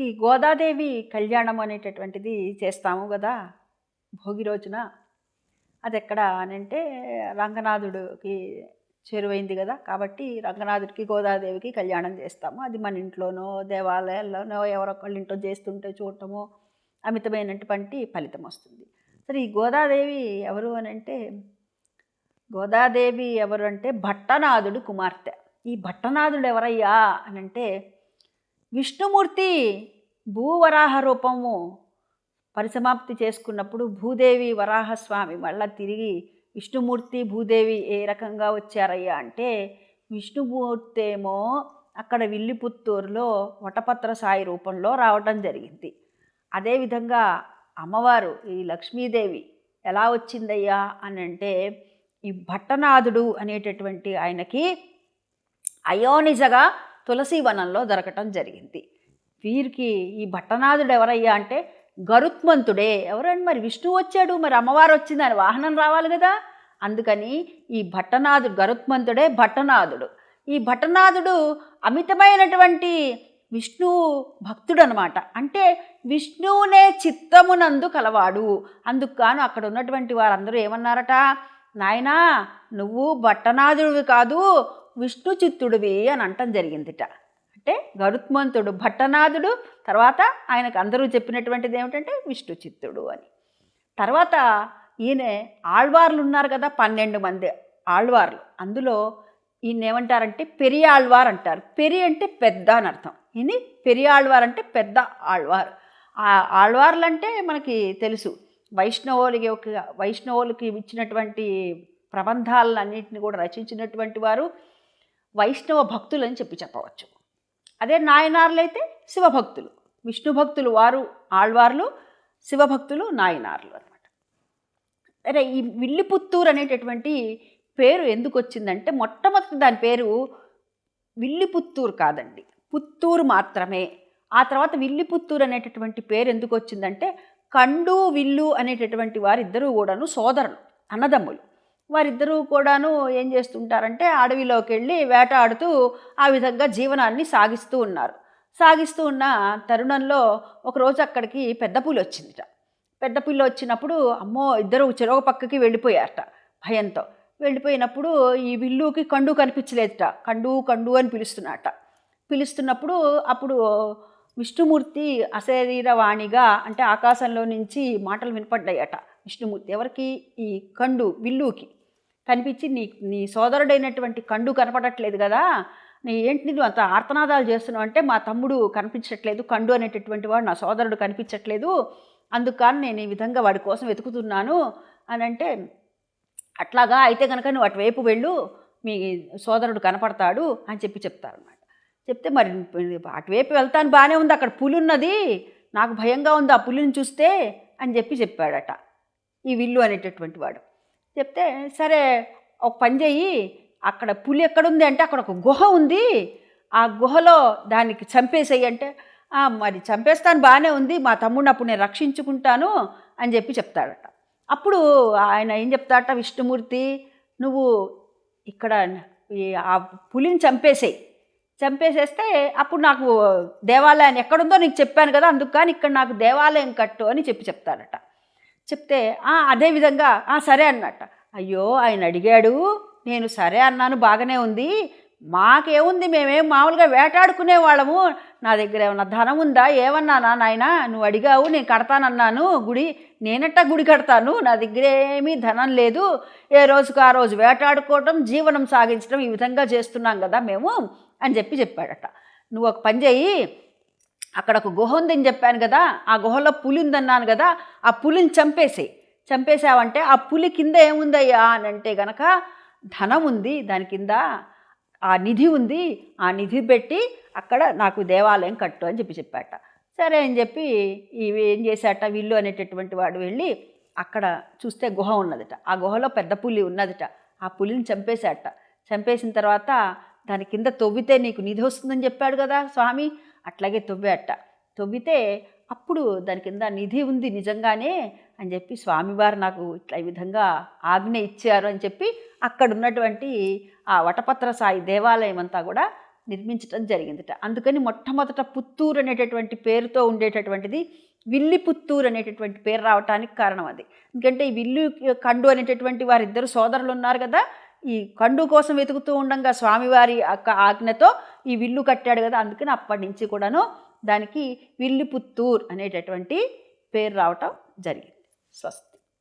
మనకి గోదాదేవి కళ్యాణం అనేటటువంటిది చేస్తాము కదా భోగి రోజున. అది ఎక్కడ అని అంటే రంగనాథుడికి చేరువైంది కదా కాబట్టి రంగనాథుడికి గోదాదేవికి కళ్యాణం చేస్తాము. అది మన ఇంట్లోనో దేవాలయాల్లోనో ఎవరొకళ్ళ ఇంట్లో చేస్తుంటే చూడటమో అమితమైనటువంటి ఫలితం వస్తుంది. సరే ఈ గోదాదేవి ఎవరు అని అంటే గోదాదేవి ఎవరు అంటే భట్టనాథుడు కుమార్తె. ఈ భట్టనాథుడు ఎవరయ్యా అని అంటే విష్ణుమూర్తి భూవరాహ రూపము పరిసమాప్తి చేసుకున్నప్పుడు భూదేవి వరాహస్వామి మళ్ళా తిరిగి విష్ణుమూర్తి భూదేవి ఏ రకంగా వచ్చారయ్యా అంటే విష్ణుమూర్తి ఏమో అక్కడ విల్లిపుత్తూరులో వటపత్ర సాయి రూపంలో రావటం జరిగింది. అదేవిధంగా అమ్మవారు ఈ లక్ష్మీదేవి ఎలా వచ్చిందయ్యా అని అంటే ఈ భట్టనాథుడు అనేటటువంటి ఆయనకి అయోనిజగా తులసీవనంలో దొరకటం జరిగింది. వీరికి ఈ భట్టనాథుడు ఎవరయ్యా అంటే గరుత్మంతుడే. ఎవరండి మరి? విష్ణువు వచ్చాడు. మరి అమ్మవారు వచ్చింది. ఆయన వాహనం రావాలి కదా. అందుకని ఈ భట్టనాథుడు గరుత్మంతుడే భట్టనాథుడు. ఈ భట్టనాథుడు అమితమైనటువంటి విష్ణు భక్తుడు అనమాట అంటే విష్ణువునే చిత్తమునందు కలవాడు. అందుకు గాను అక్కడ ఉన్నటువంటి వారందరూ ఏమన్నారట? నాయనా నువ్వు భట్టనాథుడివి కాదు విష్ణు చిత్తుడివి అని అంటం జరిగిందిట. అంటే గరుత్మంతుడు భట్టనాథుడు తర్వాత ఆయనకు అందరూ చెప్పినటువంటిది ఏమిటంటే విష్ణు చిత్తుడు అని. తర్వాత ఈయన ఆళ్వార్లు ఉన్నారు కదా పన్నెండు మంది ఆళ్వార్లు. అందులో ఈయన ఏమంటారంటే పెరియ ఆళ్వార్ అంటారు. పెరి అంటే పెద్ద అని అర్థం. ఈయన పెరియ ఆళ్వార్ అంటే పెద్ద ఆళ్వార్. ఆ ఆళ్వార్లు అంటే మనకి తెలుసు. వైష్ణవులకి ఒక వైష్ణవులకి ఇచ్చినటువంటి ప్రబంధాలన్నింటిని కూడా రచించినటువంటి వారు. వైష్ణవ భక్తులు అని చెప్పి చెప్పవచ్చు. అదే నాయనార్లు అయితే శివభక్తులు. విష్ణు భక్తులు వారు ఆళ్వార్లు శివభక్తులు నాయనార్లు అనమాట అరే ఈ విల్లిపుత్తూరు అనేటటువంటి పేరు ఎందుకు వచ్చిందంటే మొట్టమొదటి దాని పేరు విల్లిపుత్తూరు కాదండి. పుత్తూరు మాత్రమే. ఆ తర్వాత విల్లిపుత్తూరు అనేటటువంటి పేరు ఎందుకు వచ్చిందంటే కండు విల్లు అనేటటువంటి వారిద్దరూ కూడాను సోదరులు అన్నదమ్ములు. వారిద్దరూ కూడాను ఏం చేస్తుంటారంటే అడవిలోకి వెళ్ళి వేటాడుతూ ఆ విధంగా జీవనాన్ని సాగిస్తూ ఉన్నారు. సాగిస్తూ ఉన్న తరుణంలో ఒకరోజు అక్కడికి పెద్ద పులి వచ్చిందిట. పెద్ద పులి వచ్చినప్పుడు అమ్మో! ఇద్దరు చెరొక పక్కకి వెళ్ళిపోయారట భయంతో. వెళ్ళిపోయినప్పుడు ఈ విల్లుకి కండు కనిపించలేదుట. కండు కండు అని పిలుస్తున్నట పిలుస్తున్నప్పుడు అప్పుడు విష్ణుమూర్తి అశరీరవాణిగా అంటే ఆకాశంలో నుంచి మాటలు వినపడ్డాయట విష్ణుమూర్తి. ఎవరికి? ఈ కండు విల్లుకి. కనిపించి నీ నీ సోదరుడైనటువంటి కండు కనపడట్లేదు కదా. నీ ఏంటి నువ్వు అంత ఆర్తనాదాలు చేస్తున్నావు అంటే మా తమ్ముడు కనిపించట్లేదు కండు అనేటటువంటి వాడు నా సోదరుడు కనిపించట్లేదు. అందుకని నేను ఈ విధంగా వాడి కోసం వెతుకుతున్నాను అని అంటే అట్లాగా అయితే కనుక నువ్వు అటువైపు వెళ్ళు మీ సోదరుడు కనపడతాడు అని చెప్పి చెప్తారన్నమాట. చెప్తే మరి అటువైపు వెళ్తాను బాగానే ఉంది అక్కడ పులి ఉన్నది నాకు భయంగా ఉంది ఆ పులిని చూస్తే అని చెప్పి చెప్పాడట. ఈ విల్లు అనేటటువంటి వాడు. చెప్తే సరే ఒక పని చెయ్యి. అక్కడ పులి ఎక్కడుంది అంటే అక్కడ ఒక గుహ ఉంది. ఆ గుహలో దానికి చంపేసేయి. అంటే మరి చంపేస్తాను బాగానే ఉంది. మా తమ్ముడిని అప్పుడు నేను రక్షించుకుంటాను అని చెప్పి చెప్తాడట. అప్పుడు ఆయన ఏం చెప్తాడట విష్ణుమూర్తి నువ్వు ఇక్కడ ఈ ఆ పులిని చంపేసేయి. చంపేసేస్తే అప్పుడు నాకు దేవాలయం ఎక్కడుందో నీకు చెప్పాను కదా అందుకు కానీ ఇక్కడ నాకు దేవాలయం కట్టు అని చెప్పి చెప్తాడట. చెప్తే అదే విధంగా "ఆ, సరే అన్నట్ట. అయ్యో ఆయన అడిగాడు నేను సరే అన్నాను బాగానే ఉంది. మాకేముంది మేమేం మామూలుగా వేటాడుకునే వాళ్ళము. నా దగ్గర ఏమన్నా ధనం ఉందా? ఏమన్నానా నాయన? నువ్వు అడిగావు నేను కడతానన్నాను. గుడి నేనట్ట గుడి కడతాను. నా దగ్గర ఏమీ ధనం లేదు. ఏ రోజుకు ఆ రోజు వేటాడుకోవటం జీవనం సాగించడం ఈ విధంగా చేస్తున్నాం కదా మేము అని చెప్పి చెప్పాడట. నువ్వు ఒక పని చేయి అక్కడ ఒక గుహ ఉందని చెప్పాను కదా ఆ గుహలో పులి ఉందన్నాను కదా ఆ పులిని చంపేసేయి. చంపేసావంటే ఆ పులి కింద ఏముందయ్యా అని అంటే గనక ధనం ఉంది దాని కింద ఆ నిధి ఉంది ఆ నిధి పెట్టి అక్కడ నాకు దేవాలయం కట్టు అని చెప్పి చెప్పాట. సరే అని చెప్పి ఇవి ఏం చేశాట వీళ్ళు అనేటటువంటి వాడు వెళ్ళి అక్కడ చూస్తే గుహ ఉన్నదట. ఆ గుహలో పెద్ద పులి ఉన్నదట. ఆ పులిని చంపేశాట. చంపేసిన తర్వాత దాని కింద తవ్వితే నీకు నిధి వస్తుందని చెప్పాడు కదా స్వామి. అట్లాగే తవ్వేట. తవ్వితే అప్పుడు దాని కింద నిధి ఉంది నిజంగానే అని చెప్పి స్వామివారు నాకు ఇట్లా ఈ విధంగా ఆజ్ఞ ఇచ్చారు అని చెప్పి అక్కడ ఉన్నటువంటి ఆ వటపత్ర సాయి దేవాలయం అంతా కూడా నిర్మించడం జరిగిందిట. అందుకని మొట్టమొదట పుత్తూరు అనేటటువంటి పేరుతో ఉండేటటువంటిది విల్లి పుత్తూరు అనేటటువంటి పేరు రావటానికి కారణం అది. ఎందుకంటే ఈ విల్లు కండు అనేటటువంటి వారిద్దరు సోదరులు ఉన్నారు కదా ఈ కండు కోసం వెతుకుతూ ఉండంగా స్వామివారి యొక్క ఆజ్ఞతో ఈ విల్లు కట్టాడు కదా అందుకని అప్పటి నుంచి కూడాను దానికి విల్లిపుత్తూర్ అనేటటువంటి పేరు రావటం జరిగింది. స్వస్తి